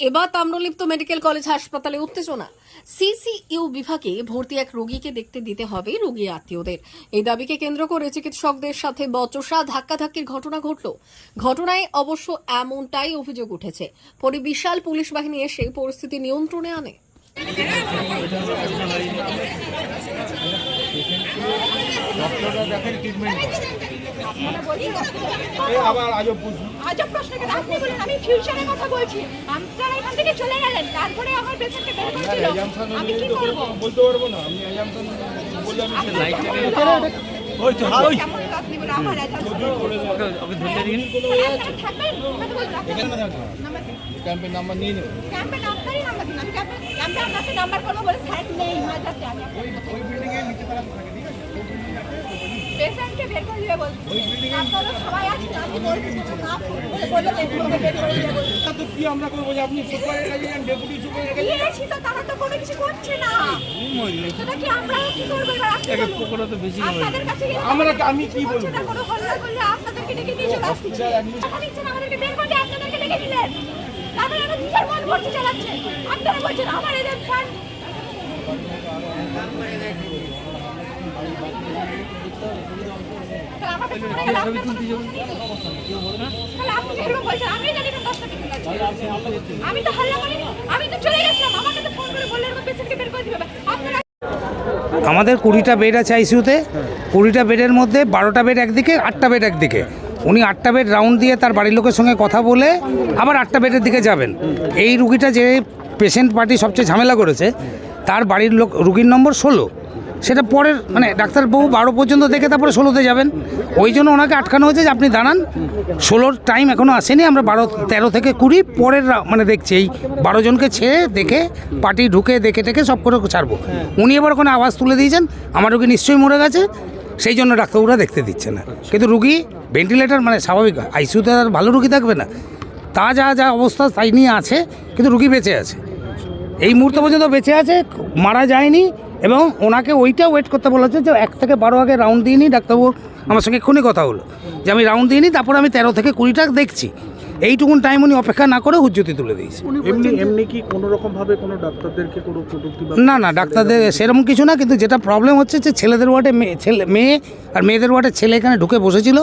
এবার Tamralipta medical college হাসপাতালে উত্তেজনা। সিসিইউ বিভাগে ভর্তি এক রোগীকে দেখতে দিতে হবে রোগী আত্মীয়দের। এই দাবিকে কেন্দ্র করে চিকিৎসকদের সাথে বচসা ধাক্কাধাক্কির ঘটনা ঘটল। ঘটনায় অবশ্য এমনটাই অভিযোগ উঠেছে। পরে বিশাল পুলিশ বাহিনী এসে পরিস্থিতি নিয়ন্ত্রণে আনে। ডক্টররা দেখেন ট্রিটমেন্ট করে। আবার আজব বুঝুন আজব প্রশ্ন কেন আপনি বলেন আমি ফিউচারের কথা বলছি। আপনারা এখান থেকে চলে গেলেন তারপরে আমার পেশেন্টকে বের করে দিল। আমি কি করব? বলতে পারব না আমি অ্যাজামশন বললে লাইট? ওই তো ওই কেমন লোক আপনি বলেন আমার assumption। ওকে ধরলে দিন আপনারা থাকবেন কথা বলুন আপনার নাম্বার দিন। ক্যাম্পের নাম্বার নিয়ে নেব ক্যাম্পে আপনারই নাম্বার দিন আমি ক্যাম্পে ক্যাম্পে আপনাকে নাম্বার করব বলে স্যার নেই মাঝাতে আমি ওই বিল্ডিং এর নিচে তারা থাকে ঠিক আছে পেশেন্টকে বের করে দিবে বলছি। আপনারা সবাই আছেন আমি বলছি না বলে দেখব বের করে দিবে বলছি। তা তো কি আমরা করব যে আপনি সুপারের কাছে যান ডেপুটি সুপারের কাছে দিয়েছি তো তারা তো কোনো কিছু করছে না। সেটা কি আমরাও কি করব এবার? আপনি বলুন। আপনাদের কাছে আমরা আমি কি বলব? না, কোনো হল্লা করলে আপনাদেরকে ডেকে দিয়ে চলে আসছি টাকা দিচ্ছেন আমাদেরকে বের করে আপনাদেরকে ডেকে দিলেন তাদের একটা নিজের মন ভর্তি চালাচ্ছে। আপনারা বলছেন আমার এদের আমাদের কুড়িটা বেড আছে আইসিউতে কুড়িটা বেডের মধ্যে বারোটা বেড একদিকে, আটটা বেড একদিকে। উনি আটটা বেড রাউন্ড দিয়ে তার বাড়ির লোকের সঙ্গে কথা বলে আবার আটটা বেডের দিকে যাবেন। এই রুগীটা যে পেশেন্ট পার্টি সবচেয়ে ঝামেলা করেছে, তার বাড়ির লোক, রুগীর নম্বর ষোলো। সেটা পরের মানে ডাক্তারবাবু বারো পর্যন্ত দেখে তারপরে ষোলোতে যাবেন। ওই জন্য ওনাকে আটকানো হয়েছে যে আপনি দাঁড়ান। ষোলোর টাইম এখনও আসেনি, আমরা বারো, তেরো থেকে কুড়ি, পরের মানে দেখছি, এই বারো জনকে ছেড়ে দেখে, পার্টি ঢুকে দেখে টেকে সব করে ছাড়বো। উনি এবার ওখানে আওয়াজ তুলে দিয়েছেন, আমার রুগী নিশ্চয়ই মরে গেছে, সেই জন্য ডাক্তারবাবুরা দেখতে দিচ্ছে না। কিন্তু রুগী ভেন্টিলেটার মানে স্বাভাবিক আইসিউতে আর ভালো রুগী থাকবে না। তা যা যা অবস্থা তাই নিয়ে আছে, কিন্তু রুগী বেঁচে আছে। এই মুহূর্ত পর্যন্ত বেঁচে আছে, মারা যায়নি এবং ওনাকে ওইটা ওয়েট করতে বলা হচ্ছে যে এক থেকে বারো আগে রাউন্ড দিয়ে নিই ডাক্তারবাবুর আমার সঙ্গে এক্ষুনি কথা হলো। যে আমি রাউন্ড দিয়ে নিই তারপর আমি তেরো থেকে কুড়িটা দেখছি। এইটুকুন টাইম উনি অপেক্ষা না করে হুজ্জতি তুলে দিয়েছে। এমনি এমনি কি কোনো রকম ভাবে কোনো ডাক্তারদেরকে কোনো কটূক্তি না না ডাক্তারদের সেরকম কিছু না কিন্তু যেটা প্রবলেম হচ্ছে যে ছেলেদের ওয়ার্ডে মেয়ে ছেলে মেয়ে আর মেয়েদের ওয়ার্ডে ছেলে এখানে ঢুকে বসেছিল।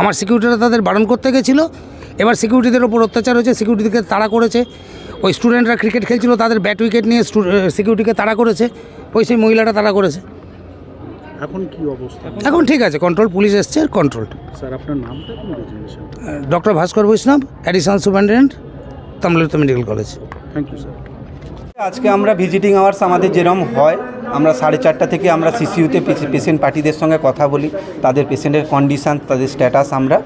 আমার সিকিউরিটিরা তাদের বারণ করতে গেছিল। এবার সিকিউরিটিদের ওপর অত্যাচার হয়েছে সিকিউরিটিকে তাড়া করেছে। ওই স্টুডেন্টরা ক্রিকেট খেলছিল তাদের ব্যাট উইকেট নিয়ে সিকিউরিটিকে তাড়া করেছে ওই সেই মহিলাটা তাড়া করেছে। এখন কি অবস্থা? এখন ঠিক আছে কন্ট্রোল পুলিশ এসছে কন্ট্রোল স্যার আপনার নামটা doctor Bhaskar Baishnab additional superintendent তামলিত medical college thank you sir আজকে আমরা ভিজিটিং আওয়ার্স আমাদের যেরকম হয় আমরা সাড়ে চারটা থেকে আমরা সিসিউতে পেশেন্ট পার্টিদের সঙ্গে কথা বলি, তাদের পেশেন্টের কন্ডিশান তাদের স্ট্যাটাস আমরা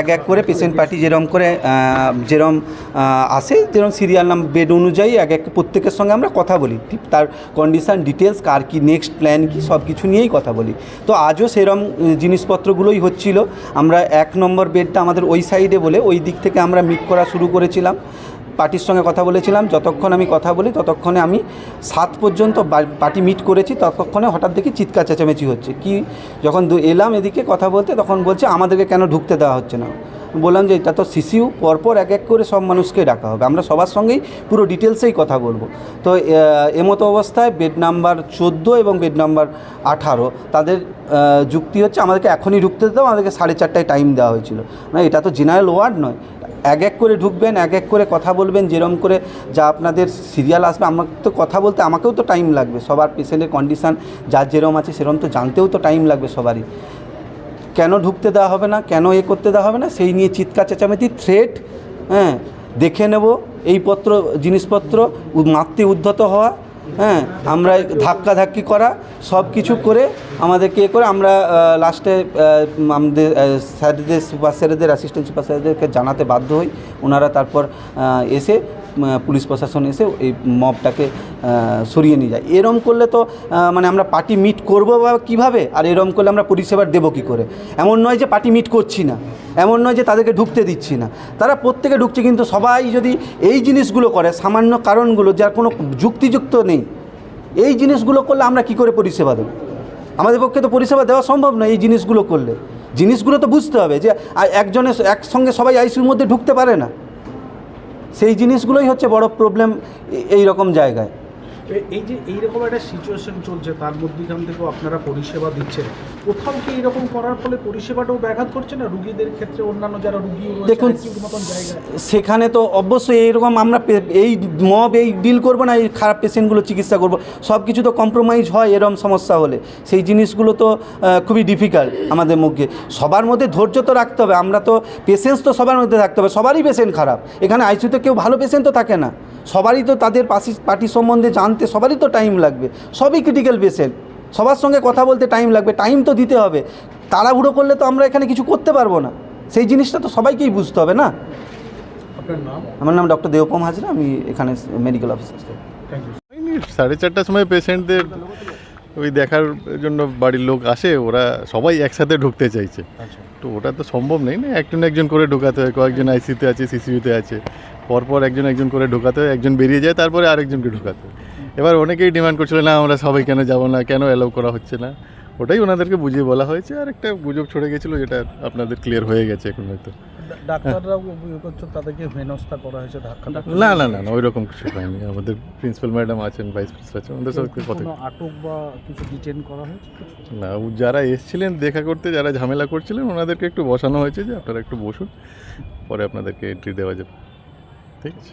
এক এক করে পেশেন্ট পার্টি যেরকম করে যেরম আসে যেরকম সিরিয়াল নাম বেড অনুযায়ী এক এক প্রত্যেকের সঙ্গে আমরা কথা বলি। ঠিক তার কন্ডিশান ডিটেলস কার কি নেক্সট প্ল্যান কি সব কিছু নিয়েই কথা বলি। তো আজও সেরম জিনিসপত্রগুলোই হচ্ছিল। আমরা এক নম্বর বেডটা আমাদের ওই সাইডে বলে ওই দিক থেকে আমরা মিট করা শুরু করেছিলাম। পার্টির সঙ্গে কথা বলেছিলাম, যতক্ষণ আমি কথা বলি, ততক্ষণে আমি সাত পর্যন্ত পার্টি মিট করেছি, ততক্ষণে হঠাৎ দেখি চিৎকার চেঁচামেচি হচ্ছে। কি, যখন এলাম এদিকে কথা বলতে, তখন বলছে, আমাদেরকে কেন ঢুকতে দেওয়া হচ্ছে না? বললাম যে, এটা তো সিসিউ, পরপর এক এক করে সব মানুষকে ডাকা হবে। আমরা সবার সঙ্গেই পুরো ডিটেলসেই কথা বলব। তো এমতো অবস্থায় বেড নাম্বার চোদ্দ এবং বেড নাম্বার আঠারো, তাদের যুক্তি হচ্ছে, আমাদেরকে এখনই ঢুকতে দাও, আমাদেরকে সাড়ে চারটায় টাইম দেওয়া হয়েছিল। না এটা তো জেনারেল ওয়ার্ড নয়। এক এক করে ঢুকবেন, এক এক করে কথা বলবেন, যেরম করে যা আপনাদের সিরিয়াল আসবে আমাকে তো কথা বলতে, আমাকেও তো টাইম লাগবে, সবার পেশেন্টের কন্ডিশান যার যেরম আছে সেরম তো জানতেও তো টাইম লাগবে সবারই। কেন ঢুকতে দেওয়া হবে না, কেন এ করতে দেওয়া হবে না, সেই নিয়ে চিৎকার, চেঁচামেচি থ্রেট হ্যাঁ দেখে নেব, এই পত্র, জিনিসপত্র মাতৃ উদ্ধত হওয়া হ্যাঁ আমরা ধাক্কা ধাক্কি করা, সব কিছু করে আমাদেরকে এ করে আমরা লাস্টে আমাদের স্যারদের, সুপার স্যারেদের অ্যাসিস্ট্যান্ট সুপার স্যারেদেরকে জানাতে বাধ্য হই। ওনারা তারপর এসে পুলিশ প্রশাসন এসে এই মবটাকে সরিয়ে নিয়ে যায়। এরম করলে তো মানে আমরা পার্টি মিট করব বা কীভাবে? আর এরম করলে আমরা পরিষেবা দেবো কী করে? এমন নয় যে পার্টি মিট করছি না। এমন নয় যে তাদেরকে ঢুকতে দিচ্ছি না। তারা প্রত্যেকে ঢুকছে কিন্তু সবাই যদি এই জিনিসগুলো করে, সামান্য কারণগুলো, যার কোনো যুক্তিযুক্ত নেই, এই জিনিসগুলো করলে আমরা কি করে পরিষেবা দেবো? আমাদের পক্ষে তো পরিষেবা দেওয়া সম্ভব নয় এই জিনিসগুলো করলে। জিনিসগুলো তো বুঝতে হবে যে একজনের একসঙ্গে সবাই আইসিউর মধ্যে ঢুকতে পারে না। সেই জিনিসগুলোই হচ্ছে বড় প্রবলেম এই রকম জায়গায়। এই যে এইরকম একটা সিচুয়েশন চলছে তার মধ্যেখান থেকেও আপনারা পরিষেবা দিচ্ছেন। কোথাও কি এরকম করার ফলে পরিষেবাটাও ব্যাঘাত করছে না? রুগীদের ক্ষেত্রে অন্যান্য যারা রুগী দেখুন, সেখানে তো অবশ্যই এইরকম আমরা এই মব এই ডিল করব না এই খারাপ পেশেন্টগুলো চিকিৎসা করব। সব কিছু তো কম্প্রোমাইজ হয় এরম সমস্যা হলে। সেই জিনিসগুলো তো খুবই ডিফিকাল্ট আমাদের মুখে। সবার মধ্যে ধৈর্য তো রাখতে হবে। আমরা তো পেশেন্স তো সবার মধ্যে থাকতে হবে। সবারই পেশেন্ট খারাপ। এখানে আইসিউতে কেউ ভালো পেশেন্ট তো থাকে না। সবারই তো তাদের পাশি পার্টি সম্বন্ধে জানতে সবারই তো টাইম লাগবে। সবই ক্রিটিক্যাল পেশেন্ট সবার সঙ্গে কথা বলতে টাইম লাগবে টাইম তো দিতে হবে। তাড়াহুড়ো করলে তো আমরা এখানে কিছু করতে পারব না। সেই জিনিসটা তো সবাইকেই বুঝতে হবে না? আমার নাম ডক্টর দেবপম হাজরা আমি এখানে মেডিকেল অফিসার থ্যাংক ইউ সাড়ে চারটার সময় পেশেন্টদের ওই দেখার জন্য বাড়ির লোক আসে ওরা সবাই একসাথে ঢুকতে চাইছে। আচ্ছা। তো ওটা তো সম্ভব নেই না একজন একজন করে ঢোকাতে হয় কয়েকজন আইসিতে আছে সিসিউতে আছে। পরপর একজন একজন করে ঢোকাতে হয় একজন বেরিয়ে যায় তারপরে আরেকজনকে ঢোকাতে হয়। এবার অনেকেই ডিমান্ড করছিল না আমরা সবাই কেন যাব না? কেন অ্যালাউ করা হচ্ছে না? ওটাই ওনাদেরকে বুঝিয়ে বলা হয়েছে আর একটা গুজব ছড়ে গেছিল যেটা আপনাদের ক্লিয়ার হয়ে গেছে এখন হয়তো। হয়েছে না না না না ওই রকম কিছু হয়নি। আমাদের প্রিন্সিপাল ম্যাডাম আছেন ভাইস প্রিন্সিপাল আছেন ওদের সাথে কথা আটক বা কিছু ডিটেন করা হয়েছে? না ও যারা এসছিলেন দেখা করতে যারা ঝামেলা করছিলেন ওনাদেরকে একটু বসানো হয়েছে যে আপনারা একটু বসুন পরে আপনাদেরকে এন্ট্রি দেওয়া যাবে। ঠিক আছে?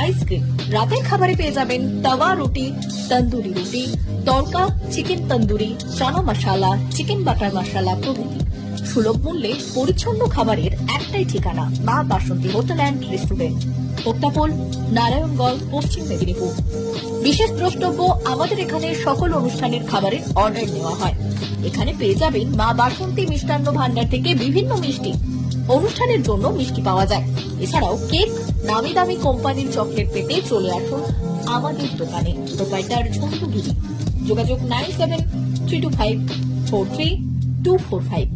আইসক্রিম। রাতের খাবারে পেয়ে যাবেন তাওয়া রুটি, তন্দুরি রুটি, tadka, chicken tandoori, chana masala, chicken butter masala প্রভৃতি। সুলভ মূল্যে পরিচ্ছন্ন খাবারের একটাই ঠিকানা, মা বাসন্তী হোটেল অ্যান্ড রেস্টুরেন্ট। প্রত্যাপল নারায়ণগঞ্জ, পশ্চিম মেদিনীপুর। বিশেষ দ্রষ্টব্য আমাদের এখানে সকল অনুষ্ঠানের খাবারের অর্ডার নেওয়া হয়। এখানে পেয়ে যাবেন মা বাসন্তী মিষ্টান্ন ভান্ডার থেকে বিভিন্ন মিষ্টি। অনুষ্ঠানের জন্য মিষ্টি পাওয়া যায়। এছাড়াও কেক, নামি দামি কোম্পানির চকলেট পেতে চলে আসুন আমাদের দোকানে। প্রোপাইটার ঝন্টু গিরি যোগাযোগ nine seven three two five four three two four five.